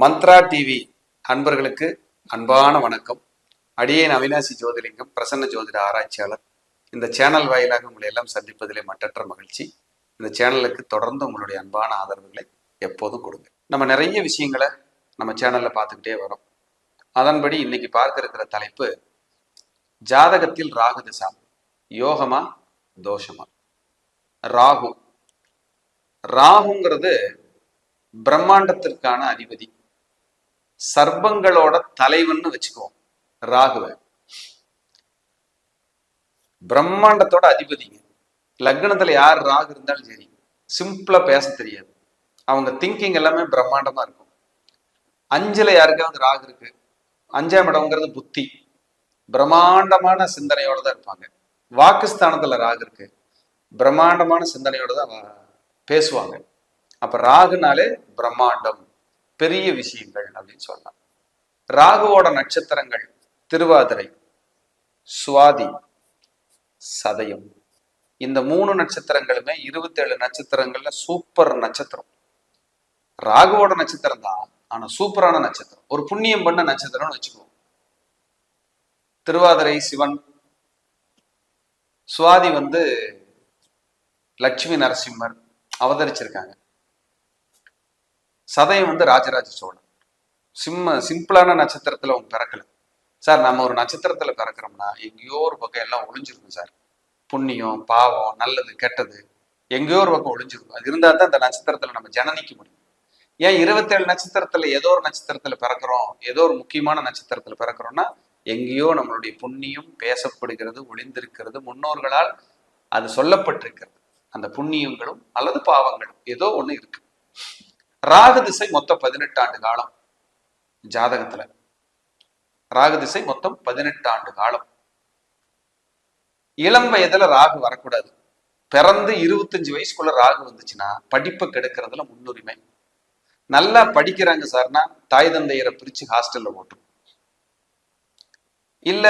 Mantra TV அன்பர்களுக்கு அன்பான வணக்கம். அடியேன் அவினாசி ஜோதிலிங்கம் பிரசன்ன ஜோதிட ஆராய்ச்சியாளர். இந்த சேனல் வாயிலாக உங்களை எல்லாம் சந்திப்பதிலே மற்றற்ற மகிழ்ச்சி. இந்த சேனலுக்கு தொடர்ந்து உங்களுடைய அன்பான ஆதரவுகளை எப்போதும் கொடுங்க. நம்ம நிறைய விஷயங்களை நம்ம சேனல்ல பார்த்துக்கிட்டே வரோம். அதன்படி இன்னைக்கு பார்க்க இருக்கிற தலைப்பு ஜாதகத்தில் ராகு திசா யோகமா தோஷமா? ராகு. ராகுங்கிறது பிரம்மாண்டத்திற்கான அதிபதி. சர்ப்பங்களோட தலைவன் வச்சுக்குவோம். ராகுவ. பிரம்மாண்டத்தோட அதிபதிங்க. லக்னத்துல யார் ராகு இருந்தாலும் சரி சிம்பிளா பேச தெரியாது. அவங்க திங்கிங் எல்லாமே பிரம்மாண்டமா இருக்கும். அஞ்சுல யாருக்காவது ராகு இருக்கு? அஞ்சாம் இடம்ங்கிறது புத்தி. பிரம்மாண்டமான சிந்தனையோட தான் இருப்பாங்க. வாக்குஸ்தானத்துல ராகு இருக்கு. பிரம்மாண்டமான சிந்தனையோட தான் பேசுவாங்க. அப்ப ராகுனாலே பிரம்மாண்டம். பெரிய விஷயங்கள் அப்படின்னு சொல்லலாம் ராகுவோட நட்சத்திரங்கள் திருவாதிரை சுவாதி சதயம். இந்த மூணு நட்சத்திரங்களுமே இருபத்தேழு நட்சத்திரங்கள்ல சூப்பர் நட்சத்திரம். ராகுவோட நட்சத்திரம் தான் ஆனா சூப்பரான நட்சத்திரம். ஒரு புண்ணியம் பண்ண நட்சத்திரம்னு வச்சுக்குவோம் திருவாதிரை சிவன் சுவாதி வந்து லட்சுமி நரசிம்மர் அவதரிச்சிருக்காங்க. சதயம் வந்து ராஜராஜ சோழன். சிம்ம சிம்பிளான நட்சத்திரத்துல அவங்க பிறக்கல. சார் நம்ம ஒரு நட்சத்திரத்துல பிறக்கிறோம்னா எங்கேயோ ஒரு பக்கம் எல்லாம் ஒளிஞ்சிருக்கும் சார். புண்ணியம் பாவம் நல்லது கெட்டது எங்கேயோ ஒரு பக்கம் ஒளிஞ்சிருக்கும். அது இருந்தா தான் அந்த நட்சத்திரத்துல நம்ம ஜனனிக்க முடியும். ஏன் இருபத்தேழு நட்சத்திரத்துல ஏதோ ஒரு நட்சத்திரத்துல பிறக்கிறோம் ஏதோ ஒரு முக்கியமான நட்சத்திரத்துல பிறக்கிறோம்னா எங்கேயோ நம்மளுடைய புண்ணியம் பேசப்படுகிறது ஒளிந்திருக்கிறது முன்னோர்களால் அது சொல்லப்பட்டிருக்கிறது. அந்த புண்ணியங்களும் அல்லது பாவங்களும் ஏதோ ஒண்ணு இருக்கு. ராகு திசை மொத்தம் பதினெட்டு ஆண்டு காலம் ஜாதகத்துல. ராகு திசை மொத்தம் பதினெட்டு ஆண்டு காலம். இளம் வயதுல ராகு வரக்கூடாது. பிறந்து இருபத்தஞ்சு வயசுக்குள்ள ராகு வந்துச்சுன்னா படிப்பை கெடுக்கிறதுல முன்னுரிமை. நல்லா படிக்கிறாங்க சார்னா தாய் தந்தையரை பிரிச்சு ஹாஸ்டல்ல ஓட்டும். இல்ல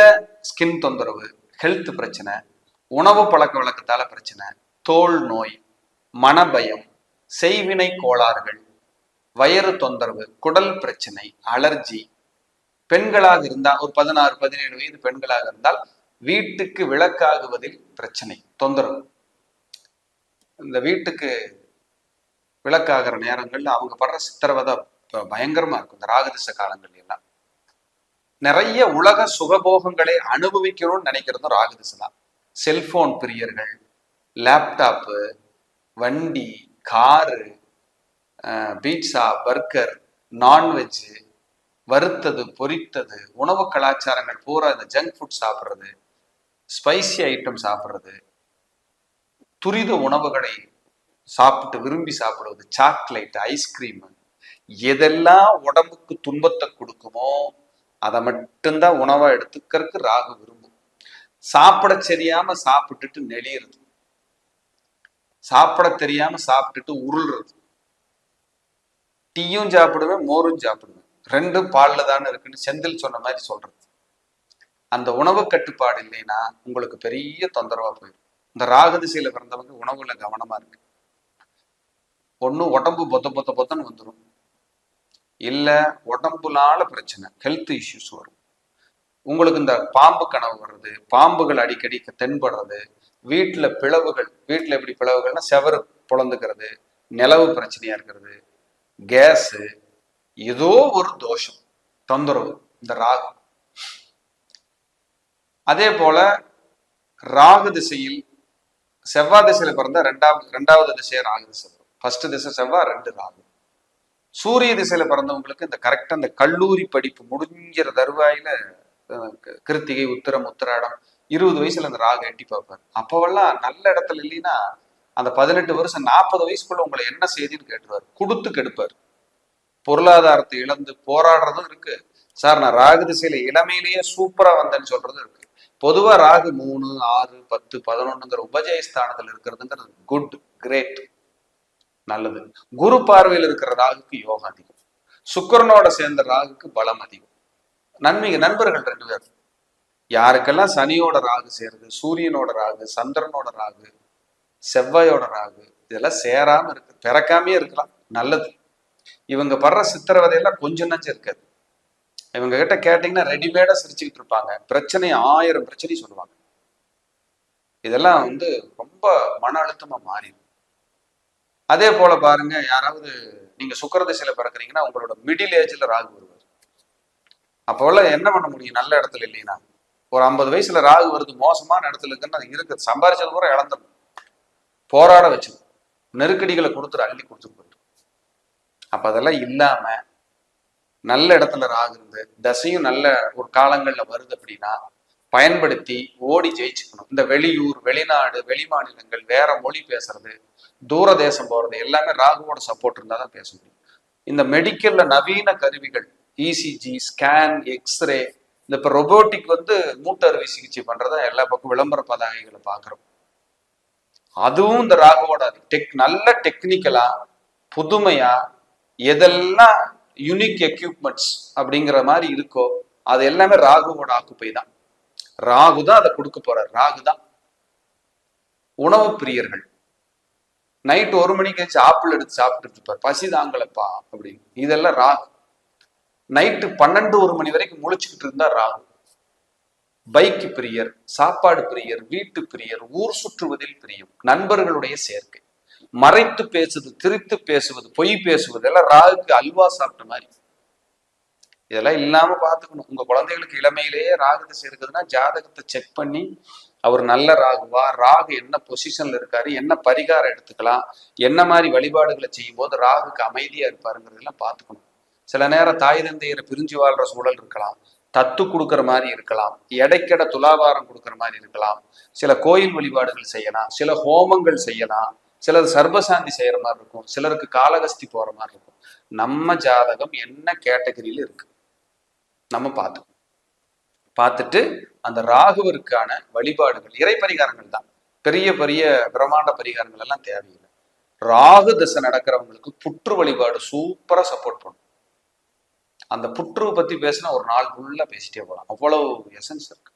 ஸ்கின் தொந்தரவு ஹெல்த் பிரச்சனை உணவு பழக்க வழக்கத்தால பிரச்சனை தோல் நோய் மனபயம் செய்வினை கோளாறுகள் வயிறு தொந்தரவு குடல் பிரச்சனை அலர்ஜி பெண்களாக இருந்தா ஒரு பதினாறு பதினேழு வயது பெண்களாக இருந்தால் வீட்டுக்கு விளக்காகுவதில் பிரச்சனை தொந்தரவு. இந்த வீட்டுக்கு விளக்காகிற நேரங்கள்ல அவங்க படுற சித்திரவதை பயங்கரமா இருக்கும். இந்த ராகதிச காலங்கள் எல்லாம். நிறைய உலக சுகபோகங்களை அனுபவிக்கணும்னு நினைக்கிறதும் ராகதிசை தான். செல்போன் பிரியர்கள் லேப்டாப்பு வண்டி car pizza burger non veg வறுத்தது பொரித்தது உணவு கலாச்சாரங்கள் பூரா இந்த ஜங்க் ஃபுட் சாப்பிட்றது ஸ்பைசி ஐட்டம் சாப்பிட்றது துரித உணவுகளை சாப்பிட்டு விரும்பி சாப்பிடுவது சாக்லேட் ஐஸ்கிரீம் எதெல்லாம் உடம்புக்கு துன்பத்தை கொடுக்குமோ அதை மட்டும்தான் உணவை எடுத்துக்கிறதுக்கு ராகு விரும்பும். சாப்பிட தெரியாம சாப்பிட்டுட்டு நெளியறது. சாப்பிட தெரியாம சாப்பிட்டுட்டு உருள்றது. டீயும் சாப்பிடுவேன் மோரும் சாப்பிடுவேன். ரெண்டும் பாலில் தானே இருக்குன்னு செந்தில் சொன்ன மாதிரி சொல்றது. அந்த உணவு கட்டுப்பாடு இல்லைன்னா உங்களுக்கு பெரிய தொந்தரவா போயிடும். இந்த ராகதிசையில பிறந்தவங்க உணவுல கவனமா இருக்கு ஒண்ணு உடம்பு பொத்த பொத்த பொத்தன்னு வந்துடும் இல்லை உடம்புனால பிரச்சனை ஹெல்த் இஷ்யூஸ் வரும். உங்களுக்கு இந்த பாம்பு கனவு வர்றது பாம்புகள் அடிக்கடி தென்படுறது வீட்டுல பிளவுகள் வீட்டுல எப்படி பிளவுகள்னா செவரு புலந்துக்கிறது நிலவு பிரச்சனையா இருக்கிறது கேஸு ஏதோ ஒரு தோஷம் தொந்தரவு இந்த ராகு. அதே போல ராகு திசையில் செவ்வாய் திசையில பிறந்த ரெண்டாவது ரெண்டாவது திசையை ராகு திசை வரும். ஃபர்ஸ்ட் திசை செவ்வாய் ரெண்டு ராகு. சூரிய திசையில பிறந்தவங்களுக்கு இந்த கரெக்டா இந்த கல்லூரி படிப்பு முடிஞ்சிற தருவாயில கிருத்திகை உத்திரம் உத்திராடம் இருபது வயசுல அந்த ராகு எட்டி பார்ப்பார். அப்பவெல்லாம் நல்ல இடத்துல இல்லைன்னா அந்த பதினெட்டு வருஷம் நாற்பது வயசுக்குள்ள உங்களை என்ன செய்தின்னு கேட்டுருவார். கொடுத்து கெடுப்பார். பொருளாதாரத்தை இழந்து போராடுறதும் இருக்கு. சார் நான் ராகு திசையில இளமையிலேயே சூப்பரா வந்தேன்னு சொல்றதும் இருக்கு. பொதுவா ராகு மூணு ஆறு பத்து பதினொன்னுங்கிற உபஜய ஸ்தானத்துல இருக்கிறதுங்கிறது குட் கிரேட் நல்லது. குரு பார்வையில் இருக்கிற ராகுக்கு யோகம் அதிகம். சுக்கிரனோட சேர்ந்த ராகுக்கு பலம் அதிகம். நன்மைங்க நண்பர்கள் ரெண்டு பேர் யாருக்கெல்லாம் சனியோட ராகு சேருது சூரியனோட ராகு சந்திரனோட ராகு செவ்வாயோட ராகு இதெல்லாம் சேராம இருக்கு பிறக்காமே இருக்கலாம். நல்லது. இவங்க படுற சித்திரவதையெல்லாம் கொஞ்சம் நஞ்சம் இருக்காது. இவங்க கிட்ட கேட்டீங்கன்னா ரெடிமேடா சிரிச்சுக்கிட்டு இருப்பாங்க. பிரச்சனை ஆயிரம் பிரச்சனை சொல்லுவாங்க. இதெல்லாம் வந்து ரொம்ப மன அழுத்தமா மாறிடும். அதே போல பாருங்க யாராவது நீங்க சுக்கரதிசையில பிறக்குறீங்கன்னா உங்களோட மிடில் ஏஜ்ல ராகு வருவார். அப்போல்லாம் என்ன பண்ண முடியும்? நல்ல இடத்துல இல்லைன்னா. ஒரு ஐம்பது வயசுல ராகு வருது மோசமான இடத்துல இருக்குன்னு அது இருக்குது. சம்பாரிச்சது கூட இழந்துடும் போராட வச்சிடும் நெருக்கடிகளை கொடுத்துரு அள்ளி கொடுத்துட்டு போயிட்டு. அப்ப அதெல்லாம் இல்லாம நல்ல இடத்துல ராகு இருந்து தசையும் நல்ல ஒரு காலங்கள்ல வருது அப்படின்னா பயன்படுத்தி ஓடி ஜெயிச்சுக்கணும். இந்த வெளியூர் வெளிநாடு வெளிமாநிலங்கள் வேற மொழி பேசுறது தூர தேசம் போறது எல்லாமே ராகுவோட சப்போர்ட் இருந்தால் தான் பேச முடியும். இந்த மெடிக்கல்ல நவீன கருவிகள் இசிஜி ஸ்கேன் எக்ஸ்ரே இந்த இப்போ ரொபோட்டிக் வந்து மூட்டு அறுவை சிகிச்சை பண்றதா எல்லா பக்கம் விளம்பர பதாகைகளை பார்க்குறோம் அதுவும் இந்த ராகுவோட டெக் நல்ல டெக்னிக்கலா புதுமையா எதெல்லாம் யுனிக் எக்யூப்மெண்ட்ஸ் அப்படிங்கிற மாதிரி இருக்கோ அது எல்லாமே ராகுவோட ஆக்குப்பை தான். ராகு தான் அதை கொடுக்க போறார். ராகு தான் உணவு பிரியர்கள். நைட் ஒரு மணிக்கு வச்சு ஆப்பிள் எடுத்து சாப்பிட்டு இருப்பார். பசி தாங்கலப்பா அப்படின்னு. இதெல்லாம் ராகு. நைட்டு பன்னெண்டு ஒரு மணி வரைக்கும் முழிச்சுக்கிட்டு இருந்தா ராகு. பைக் பிரியர் சாப்பாடு பிரியர் வீட்டு பிரியர் ஊர் சுற்றுவதில் பிரியம் நண்பர்களுடைய சேர்க்கை. மறைத்து பேசுவது திரித்து பேசுவது பொய் பேசுவது எல்லாம் ராகுக்கு அல்வா சாப்பிட்ட மாதிரி. இதெல்லாம் இல்லாம பாத்துக்கணும் உங்க குழந்தைகளுக்கு இளமையிலேயே ராகு சேர்க்குதுன்னா ஜாதகத்தை செக் பண்ணி அவர் நல்ல ராகுவா ராகு என்ன பொசிஷன்ல இருக்காரு என்ன பரிகாரம் எடுத்துக்கலாம் என்ன மாதிரி வழிபாடுகளை செய்யும் போது ராகுக்கு அமைதியா இருப்பாருங்கிறதெல்லாம் பாத்துக்கணும் சில நேரம் தாய் தந்தையரை பிரிஞ்சு வாழ்ற சூழல் இருக்கலாம். தத்து கொடுக்குற மாதிரி இருக்கலாம் எடைக்கெட துலாபாரம் கொடுக்குற மாதிரி இருக்கலாம் சில கோயில் வழிபாடுகள் செய்யலாம் சில ஹோமங்கள் செய்யலாம் சிலர் சர்வசாந்தி செய்யற மாதிரி இருக்கும் சிலருக்கு காலகஸ்தி போற மாதிரி இருக்கும். நம்ம ஜாதகம் என்ன கேட்டகரியில இருக்கு? நம்ம பார்த்துக்கணும். பார்த்துட்டு அந்த ராகுவிற்கான வழிபாடுகள் இறை பரிகாரங்கள் தான். பெரிய பெரிய பிரம்மாண்ட பரிகாரங்கள் எல்லாம் தேவையில்லை. ராகு திசை நடக்கிறவங்களுக்கு புற்று வழிபாடு சூப்பரா சப்போர்ட் பண்ணும். அந்த புற்று பத்தி பேசினா ஒரு நாள் ஃபுல்லா பேசிட்டே போகலாம் அவ்வளவு எசன்ஸ் இருக்கு.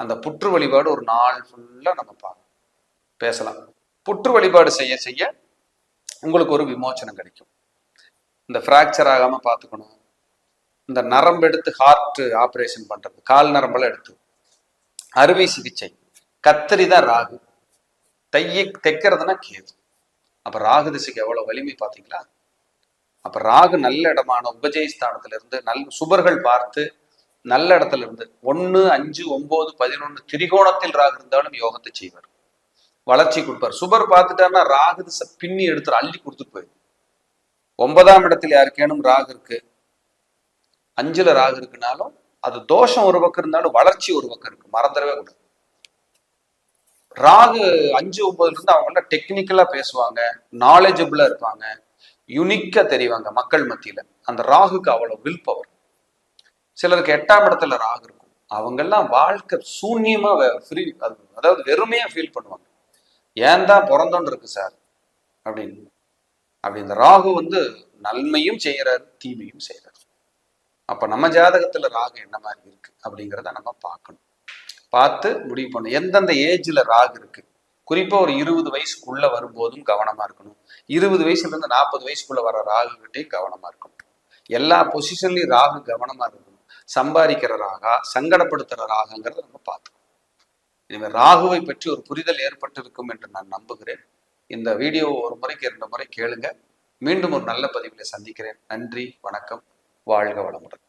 அந்த புற்று வழிபாடு ஒரு நாள் ஃபுல்லா நம்ம பார்க்கலாம் பேசலாம். புற்று வழிபாடு செய்ய செய்ய உங்களுக்கு ஒரு விமோச்சனம் கிடைக்கும். இந்த ஃப்ராக்சர் ஆகாம பார்த்துக்கணும். இந்த நரம்பு எடுத்து ஹார்ட் ஆப்ரேஷன் பண்றது கால் நரம்பெல்லாம் எடுத்து. அறுவை சிகிச்சை. கத்தரி தான் ராகு. தைய தைக்கிறதுனா கேது. அப்ப ராகு திசைக்கு எவ்வளவு வலிமை பாத்தீங்களா அப்ப ராகு நல்ல இடமான உபஜய ஸ்தானத்துல இருந்து நல் சுபர்கள் பார்த்து நல்ல இடத்துல இருந்து ஒன்னு அஞ்சு ஒன்பது பதினொன்னு திரிகோணத்தில் ராகு இருந்தாலும் யோகத்தை செய்வார். வளர்ச்சி கொடுப்பார். சுபர் பார்த்துட்டாருன்னா ராகு பின்னி எடுத்துரு அள்ளி கொடுத்துட்டு போயிடும். ஒன்பதாம் இடத்துல யாருக்கேனும் ராகு இருக்கு. அஞ்சுல ராகு இருக்குனாலும் அது தோஷம் ஒரு பக்கம் இருந்தாலும் வளர்ச்சி ஒரு பக்கம் இருக்கு. மறந்துடவே கூடாது. ராகு அஞ்சு ஒன்பதுல இருந்து அவங்க எல்லாம் டெக்னிக்கலா பேசுவாங்க. நாலேஜபிளா இருப்பாங்க. யுனிக்கா தெரிவாங்க மக்கள் மத்தியில. அந்த ராகுக்கு அவ்வளவு வில் பவர் சிலருக்கு எட்டாம் இடத்துல ராகு இருக்கும். அவங்கெல்லாம் வாழ்க்கை சூன்யமா ஃப்ரீ அது அதாவது வெறுமையா ஃபீல் பண்ணுவாங்க. ஏன் தான் பிறந்தோன்னு இருக்கு சார் அப்படின்னு. அப்படி இந்த ராகு வந்து நன்மையும் செய்யறாரு தீமையும் செய்யறாரு. அப்ப நம்ம ஜாதகத்துல ராகு என்ன மாதிரி இருக்கு அப்படிங்கிறத நம்ம பார்க்கணும். பார்த்து முடிவு பண்ணணும். எந்தெந்த ஏஜ்ல ராகு இருக்கு? குறிப்பா ஒரு இருபது வயசுக்குள்ள வரும்போதும் கவனமா இருக்கணும். இருபது வயசுல இருந்து நாற்பது வயசுக்குள்ள வர ராகுகிட்டையும் கவனமாக கவனமா இருக்கணும். எல்லா பொசிஷன்லயும் ராகு கவனமா இருக்கணும். சம்பாதிக்கிற ராகா சங்கடப்படுத்துற ராகங்கிறத நம்ம பார்த்துக்கணும். இனிமேல் ராகுவை பற்றி ஒரு புரிதல் ஏற்பட்டிருக்கும் என்று நான் நம்புகிறேன். இந்த வீடியோ ஒரு முறைக்கு இரண்டு முறை கேளுங்க. மீண்டும் ஒரு நல்ல பதிவில் சந்திக்கிறேன். நன்றி வணக்கம். வாழ்க வளமுடன்.